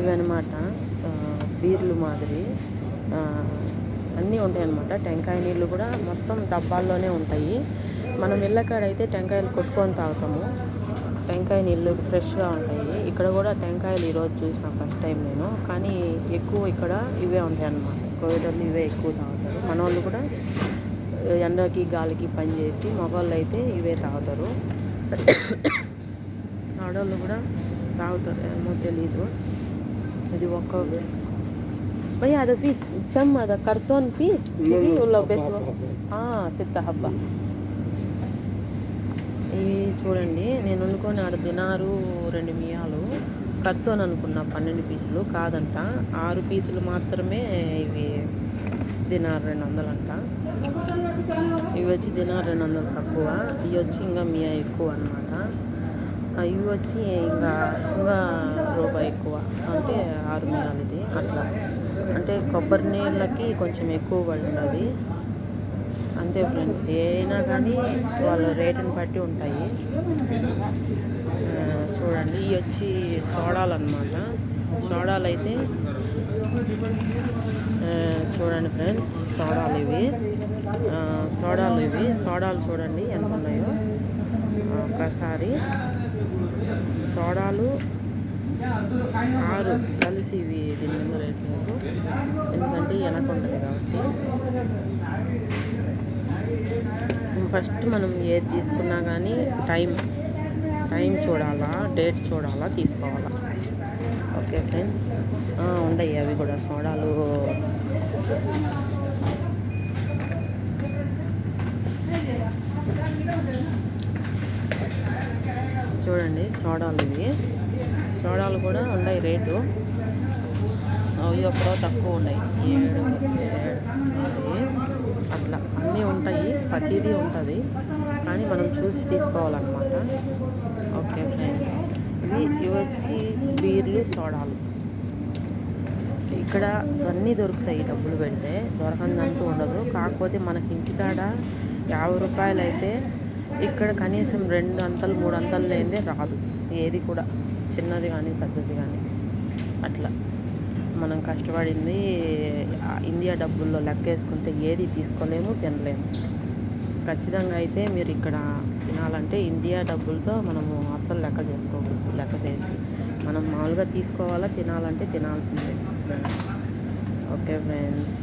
ఇవన్నమాట. బీర్లు మాదిరి. అన్నీ ఉంటాయన్నమాట. టెంకాయ నీళ్ళు కూడా మొత్తం డబ్బాల్లోనే ఉంటాయి. మనం వెళ్ళకాడైతే టెంకాయలు కొట్టుకొని తాగుతాము. టెంకాయ నీళ్ళు ఫ్రెష్గా ఉంటాయి. ఇక్కడ కూడా టెంకాయలు ఈరోజు చూసిన ఫస్ట్ టైం నేను. కానీ ఎక్కువ ఇక్కడ ఇవే ఉంటాయి అన్నమాట కోవిడర్లు ఇవే ఎక్కువ తాగుతారు. మన వాళ్ళు కూడా ఎండకి గాలికి పని చేసి మగవాళ్ళు అయితే ఇవే తాగుతారు. ఆడవాళ్ళు కూడా తాగుతారు ఏమో తెలీదు. ఇది ఒక భయ ಅದಕ್ಕೆ ಚಮ್ ಅದ ಕರ್ತೋನ್ ಪಿ ಚಿಗಿ ಉಲ್ಲ ಬೇಸುವ సిత్త హబ్బ. ఇవి చూడండి నేను వండుకొని ఆడ దినారు రెండు మియాలు కర్తోన్ అనుకున్నా పన్నెండు పీసులు కాదంట. ఆరు పీసులు మాత్రమే ఇవి దినారు రెండు వందలంట. ఇవి వచ్చి దినారు రెండు వందలు తక్కువ. ఇవి వచ్చి ఇంకా మియా ఎక్కువ అనమాట ఇవి వచ్చి ఇంకా ఇంకా తక్కువ ఎక్కువ. అంటే ఆరు మీనాలు ఇది అట్లా. అంటే కొబ్బరి నీళ్ళకి కొంచెం ఎక్కువ పడి ఉండదు అంతే ఫ్రెండ్స్. ఏదైనా కానీ వాళ్ళ రేటుని బట్టి ఉంటాయి. చూడండి. ఇవి వచ్చి సోడాలు అనమాట సోడాలు అయితే చూడండి ఫ్రెండ్స్. సోడాలు ఇవి. సోడాలు ఇవి. సోడాలు చూడండి ఎంత ఉన్నాయో. ఒకసారి సోడాలు ఆరు కలిసి ఇవి దీని మీద రేట్ లేదు. ఎందుకంటే వెనక ఉంటుంది కాబట్టి. ఫస్ట్ మనం ఏది తీసుకున్నా కానీ టైం టైం చూడాలా డేట్ చూడాలా తీసుకోవాలా. Okay friends. ఉండయి అవి కూడా సోడాలు. చూడండి సోడాలు ఇవి. సోడాలు కూడా ఉన్నాయి రేటు. అవి ఒకటో తక్కువ ఉన్నాయి. ఏడు ఏడు అట్లా. అన్నీ ఉంటాయి. ప్రతిదీ ఉంటుంది. కానీ మనం చూసి తీసుకోవాలన్నమాట. Okay friends. ఇవి ఇవి వచ్చి బీర్లు సోడాలు. ఇక్కడ అన్నీ దొరుకుతాయి. డబ్బులు పెడితే దొరకందంటూ ఉండదు. కాకపోతే మనకి ఇంటికాడ యాభై రూపాయలు అయితే ఇక్కడ కనీసం రెండు అంతలు మూడు అంతలు లేనిదే రాదు. ఏది కూడా చిన్నది కానీ పెద్దది కానీ అట్లా. మనం కష్టపడింది ఇండియా డబ్బుల్లో లెక్క వేసుకుంటే ఏది తీసుకోలేము తినలేము. ఖచ్చితంగా అయితే మీరు ఇక్కడ తినాలంటే ఇండియా డబ్బులతో మనము అస్సలు లెక్క చేసుకోకూడదు లెక్క చేసి. మనం మామూలుగా తీసుకోవాలా తినాలంటే తినాల్సిందే. Friends okay friends